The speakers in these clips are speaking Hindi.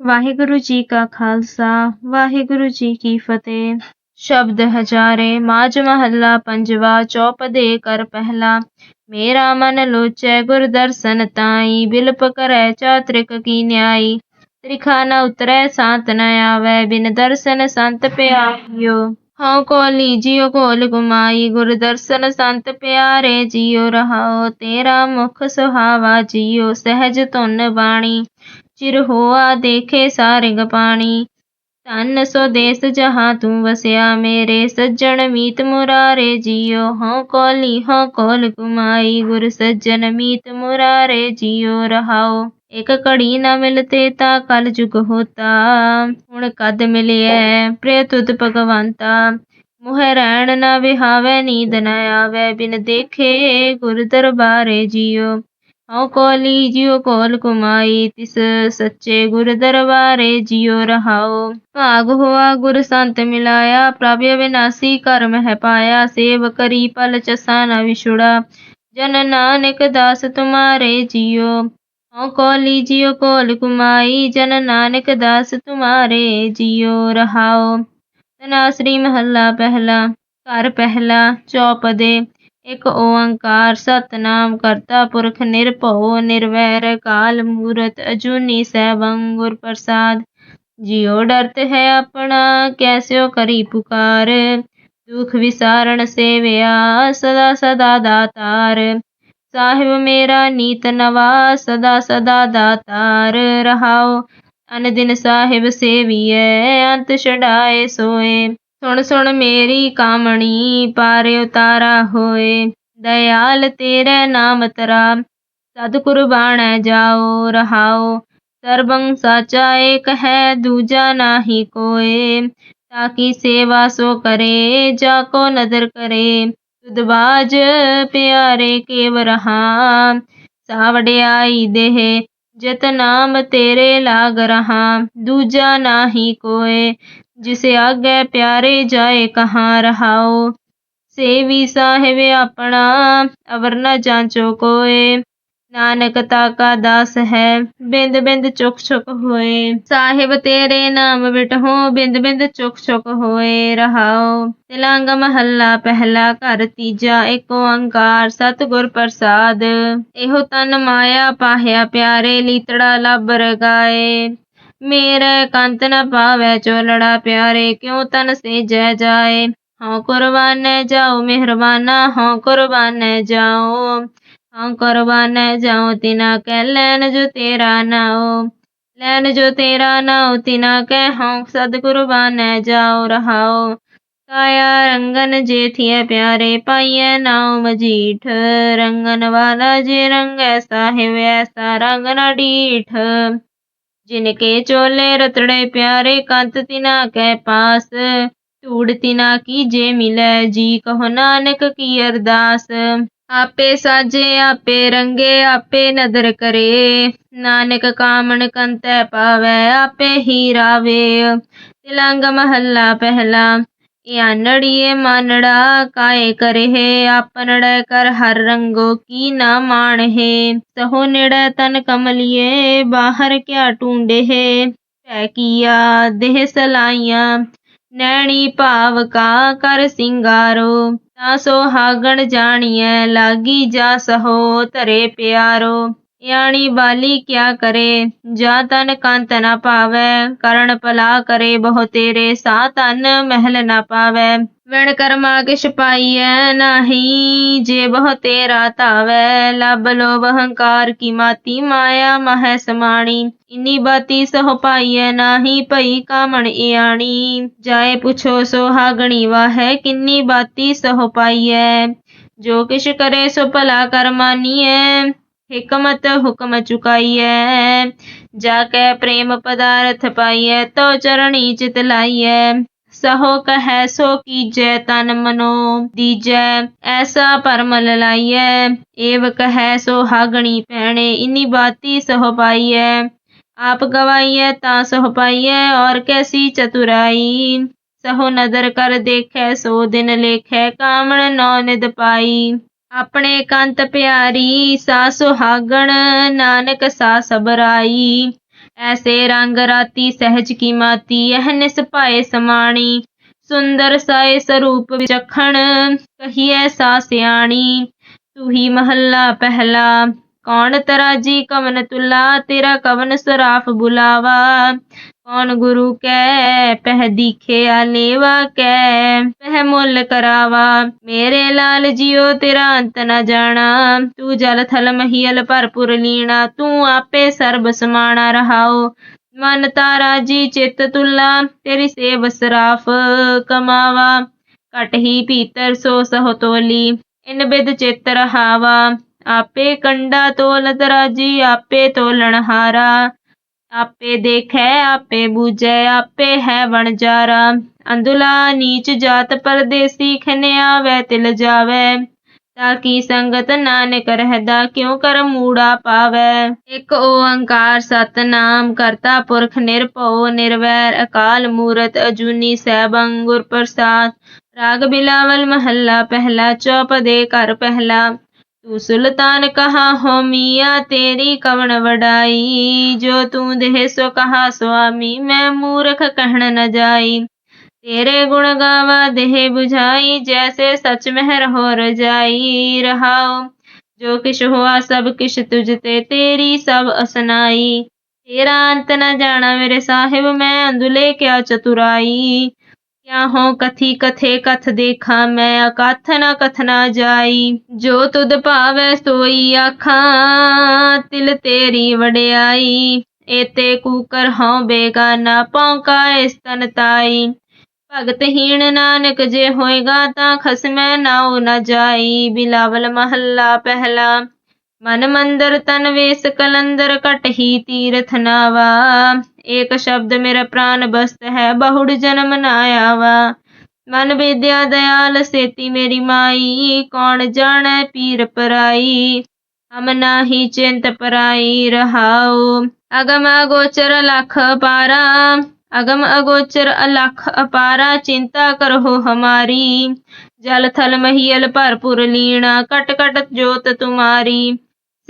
ਵਾਹਿਗੁਰੂ ਜੀ ਕਾ ਖਾਲਸਾ, ਵਾਹਿਗੁਰੂ ਜੀ ਕੀ ਫਤਿਹ। ਸ਼ਬਦ ਹਜ਼ਾਰੇ ਮਾਜ ਮਹੱਲਾ, ਪੰਜਵਾ ਚੌਪਦੇ ਕਰ ਪਹਿਲਾ। ਮੇਰਾ ਮਨ ਲੋਚੈ, ਗੁਰ ਦਰਸ਼ਨ ਤਾਈ। ਬਿਲਪ ਕਰੈ ਚਾਤ੍ਰਿਕ ਕੀ ਨਿਆਈ। ਤ੍ਰਿਖਾ ਨ ਉਤਰੈ, ਸਾਤ ਨ ਆਵੈ। ਬਿਨ ਦਰਸ਼ਨ ਸੰਤ ਪਿਆਰਿਓ, ਹਉ ਕੋਲੀ ਜਿਉ ਕੋਲ ਗੁਮਾਈ। ਗੁਰ ਦਰਸ਼ਨ ਸੰਤ ਪਿਆਰੇ ਜਿਉ ਰਹਾਓ ਤੇਰਾ ਮੁਖ ਸੁਹਾਵਾ ਜਿਉ, ਸਹਿਜ ਧੁਨ ਬਾਣੀ। चिर हुआ देखे सारंग पाणी धन देश जहाँ तू वसया मेरे सज्जन मीत मुरारे जियो हों कौली हों कौल कुमाई गुरु सज्जन मीत मुरारे जियो रहाओ एक कड़ी न मिलते ता कल जुग होता हूँ कद मिलिया प्रे तुत भगवंता मुह रैण न विहावे नींद न आवे बिन देखे गुरु दरबारे जियो हऊँ कौली जियो कौल कुमाई, तिस सच्चे गुर दरबारे जियो रहाओ। भाग हुआ गुर संत मिलाया, प्राप्य विनाशी कर्म है पाया। सेव करी पल चसा न विछुड़ा, जन नानक दास तुम्हारे जियो। हौ कौली जियो कौल कुमाई, जन नानक दास तुम्हारे जियो रहाओ। तनाश्री महला पहला, कर पहला, चौपदे। ਇਕ ਓੰਕਾਰ ਸਤਨਾਮ ਕਰਤਾ ਪੁਰਖ ਨਿਰਭਉ ਨਿਰਵੈਰ ਕਾਲ ਮੂਰਤ ਅਜੂਨੀ ਸੈਭੰ ਗੁਰ ਪ੍ਰਸਾਦ। ਜਿਉ ਡਰਤ ਹੈ ਆਪਣਾ, ਕੈਸਿਓ ਕਰੀ ਪੁਕਾਰ। ਦੁਖ ਵਿਸਾਰਣ ਸੇਵਿਆ, ਸਦਾ ਸਦਾ ਦਾਤਾਰ। ਸਾਹਿਬ ਮੇਰਾ ਨੀਤ ਨਵਾ, ਸਦਾ ਸਦਾ ਦਾਤਾਰ। ਰਹਾਓ ਅਨ ਦਿਨ ਸਾਹਿਬ ਸੇਵੀਐ, ਅੰਤ ਛਡਾਏ ਸੋਏ। सुन सुन मेरी कामणी पारे उतारा होए दयाल तेरे नाम तरा सद बाण जाओ रहाओ सरबं साचा एक है दूजा नाही कोए ताकि सेवा सो करे जाको नज़र करे तुदबाज प्यारे केव रहा सावड़े आई देह जत नाम तेरे लाग रहा दूजा नाही कोए ਨਾਹੀ ਕੋਏ ਜਿਸ ਆਗੇ ਪਿਆਰੇ ਜਾਏ ਕਹਾਂ ਰਹਾਓ। ਸੇਵੀ ਸਾਹਿਬ ਆਪਣਾ ਅਵਰ ਨ ਜਾਂਚੋ ਕੋਏ। ਨਾਨਕ ਦਾਸ ਹੈ, ਬਿੰਦ ਬਿੰਦ ਚੁਕ ਚੁਕ ਹੋਏ। ਸਾਹਿਬ ਤੇਰੇ ਨਾਮ ਬਿਟਹੋ, ਬਿੰਦ ਬਿੰਦ ਚੁਕ ਚੁਕ ਹੋਏ ਰਹਾਓ। ਤਿਲੰਗ ਮਹੱਲਾ ਪਹਿਲਾ ਘਰ ਤੀਜਾ, ਏਕ ਓੰਕਾਰ ਸਤਿਗੁਰ ਪ੍ਰਸਾਦ। ਇਹੋ ਤਨ ਮਾਇਆ ਪਾਹਿਆ ਪਿਆਰੇ, ਲੀਤੜਾ ਲੱਭ ਰਗਾਏ मेरा कंत न पावे चोलड़ा प्यारे, क्यों तन से जय जाए? हाँ कुर्बान जाओ, मेहरबाना हाँ कुर्बान जाओ। हाँ कुर्बान जाओ, तिना कह, लैन जो तेरा नाओ। लैन जो तेरा नाओ, तिना कह हाँ सद कुर्बान जाओ, रहाओ। काया रंगन जे थिए प्यारे, पाइए नाव मजीठ। रंगन वाला जे रंग ऐसा है, वैसा न डीठ। जिनके चोले रतड़े प्यारे कांत तिना के पास। टूड़ तिना की जे मिले, जी कहो नानक की अरदास। आपे साजे, आपे रंगे, आपे नदर करे। नानक कामन कंत पावे, आपे ही रावे। तिलंग महला पहला यानड़िये मानड़ा काय करे है आपनड़ै कर हर रंगो की ना माण है सहो नेड़ै तन कमलिए बाहर क्या टूडे है किया, देह सलाइया नैनी भाव का कर सिंगारो। ता सोहागण जानिए लागी जा सहो तरे प्यारो। याणी बाली क्या करे? जा तन कांत न पावे, करण पला करे बहु तेरे, सा तन महल न पावे। वण कर्मा किश है नाही, जे बहु तेरा तावे। लब लो अहंकार की माती, माया मह समाणी। इन्नी बाती सह है नाही पई कामण इयाणी। जाए पूछो सोहागणी वाह, किन्नी बाती सह पाई है जो किश करे सो भला कर है हिकमत हुक्म चुकाइए जाके प्रेम पदार्थ पाइए तो चरणी चित लाइए सहो कह, सो कीजय तन मनो दीजे। ऐसा परम लाइए एव कह, सो हागणी पहने इन्हीं बाती सहो पाइए आप गवाइए ता सह पाइए और कैसी चतुराई। सहो नदर कर देखे, सो दिन लेखे, कामण नौ निद पाई। ਆਪਣੇ ਕੰਤ ਪਿਆਰੀ, ਸਾ ਸੁਹਾਗਣ, ਨਾਨਕ ਸਾ ਸਬਰਾਈ। ਐਸੇ ਰੰਗ ਰਾਤੀ ਸਹਿਜ ਕੀ ਇਹ ਨਿਸ ਪਾਏ ਸਮਾਣੀ। ਸੁੰਦਰ ਸਾਏ ਸਰੂਪ ਵਿਚਖਣ, ਕਹੀਐ ਸਾ ਸਿਆਣੀ। ਤੂੰ ਹੀ ਮਹੱਲਾ ਪਹਿਲਾ, ਕੌਣ ਤਰਾ ਜੀ ਕਵਨ ਤੁਲਾ, ਤੇਰਾ ਕਵਨ ਸਰਾਫ ਬੁਲਾਵਾ। ਕੌਣ ਗੁਰੂ ਕੈ? ਪਹਿ ਦੀਖਿਆ ਲੇਵਾ ਕੈ। ਪਹਿ ਮੁੱਲ ਕਰਾਵਾ। ਮੇਰੇ ਲਾਲ ਜੀਓ, ਤੇਰਾ ਅੰਤ ਨ ਜਾਣਾ। ਤੂੰ ਜਲ ਥਲ ਮਹੀਲ ਭਰਪੁਰ ਲੀਣਾ। ਤੂੰ ਆਪੇ ਸਰਬ ਸਮਾਣਾ ਰਹਾਓ। ਮਨ ਤਾਰਾ ਜੀ ਚਿਤ ਤੁਲਾ। ਤੇਰੀ ਸੇਵ ਸਰਾਫ ਕਮਾਵਾ। ਘਟ ਹੀ ਭੀਤਰ ਸੋ ਸਹ ਤੋਲੀ। ਇਨ ਬਿਦ ਚਿਤ ਰਹਾਵਾ। ਆਪੇ ਕੰਡਾ ਤੋਲ ਤਰਾਜੀ ਆਪੇ ਤੋਲਣ ਹਾਰਾ। आपे देखै आपे ਆਪੇ ਹੈ है वणजारा अंधुला नीच जात परदेसी खनिया वै तिल जावै ਤਾਕੀ ਸੰਗਤ ਨਾਨਕ ਰਹਿਦਾ, ਕਿਉ ਕਰ ਮੂੜਾ ਪਾਵੈ? ਇਕ ਓੰਕਾਰ ਸਤਨਾਮ ਕਰਤਾ ਪੁਰਖ ਨਿਰਭਉ ਨਿਰਵੈਰ, ਅਕਾਲ ਮੂਰਤ ਅਜੂਨੀ ਸੈਭੰ ਗੁਰ ਪ੍ਰਸਾਦ। ਰਾਗ ਬਿਲਾਵਲ ਮਹੱਲਾ ਪਹਿਲਾ ਚੌਪ ਦੇ ਘਰ ਪਹਿਲਾ। तू सुल्तान कहा हो मिया? तेरी कवन वडाई। जो तू दे सो कहा? स्वामी, मैं मूर्ख कहन न जाई। तेरे गुण गावा देह बुझाई, जैसे सच मेहर हो रजाई। रहाओ, जो किश हुआ सब किश तुझते, तेरी सब असनाई। तेरा अंत न जाना मेरे साहेब, मैं अंदुले क्या चतुराई। ਕਿਆ ਕਥੀ ਕਥੇ ਕਥ ਦੇਖਾ, ਮੈਂ ਅਕਥ ਨ ਕਥਨਾ ਜਾਈ। ਜੋ ਤੁਧ ਭਾਵੈ ਸੋਈ ਆਖਾਂ, ਤਿਲ ਤੇਰੀ ਵਡਿਆਈ। ਏਤੇ ਕੂਕਰ ਹਉ ਬੇਗਾਨਾ ਪੌਂਕਾ ਇਸ ਤਨ ਤਾਈ। ਭਗਤਹੀਣ ਨਾਨਕ ਜੇ ਹੋਏਗਾ ਤਾਂ ਖਸਮੈ ਨਾਉ ਨ ਜਾਈ। ਬਿਲਾਵਲ ਮਹੱਲਾ ਪਹਿਲਾ मन मंदर तन वेश कलंदर कट ही तीर्थ नावा। एक शब्द मेरा प्राण बस्त है, बहुड़ जन्म नायावा मन विद्या दयाल सेती मेरी माई, कौन जान पीर पराई? हम नाही चिंत पराई, रहाओ। अगम अगोचर लख पारा। अगम अगोचर अलख अपारा, चिंता करो हमारी। जल थल महियल भरपुर लीणा, कट कट ज्योत तुम्हारी।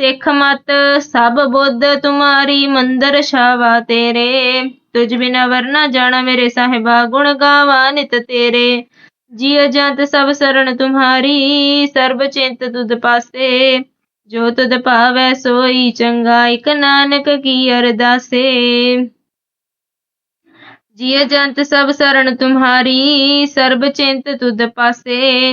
ਸਿੱਖ ਮਤ, ਸਭ ਬੁੱਧ ਤੁਮਾਰੀ ਮੰਦਰ ਸ਼ਾਵਾ ਤੇਰੇ। ਤੁਝ ਬਿਨਾ ਵਰਨਾ ਜਾਣਾ ਮੇਰੇ ਸਾਹਿਬਾ, ਗੁਣ ਗਾਵਾ ਨਿਤ ਤੇਰੇ। ਜੀ ਜੰਤ ਸਭ ਸਰਣ ਤੁਮਾਰੀ, ਸਰਬ ਚਿੰਤ ਤੁਧ ਪਾਸੇ। ਜੋ ਤੁਧ ਭਾਵੈ ਸੋਈ ਚੰਗਾ, ਇਕ ਨਾਨਕ ਕੀ ਅਰਦਾਸੇ। ਜੀ ਜੰਤ ਸਭ ਸਰਣ ਤੁਮਾਰੀ, ਸਰਬ ਚਿੰਤ ਤੁਧ ਪਾਸੇ।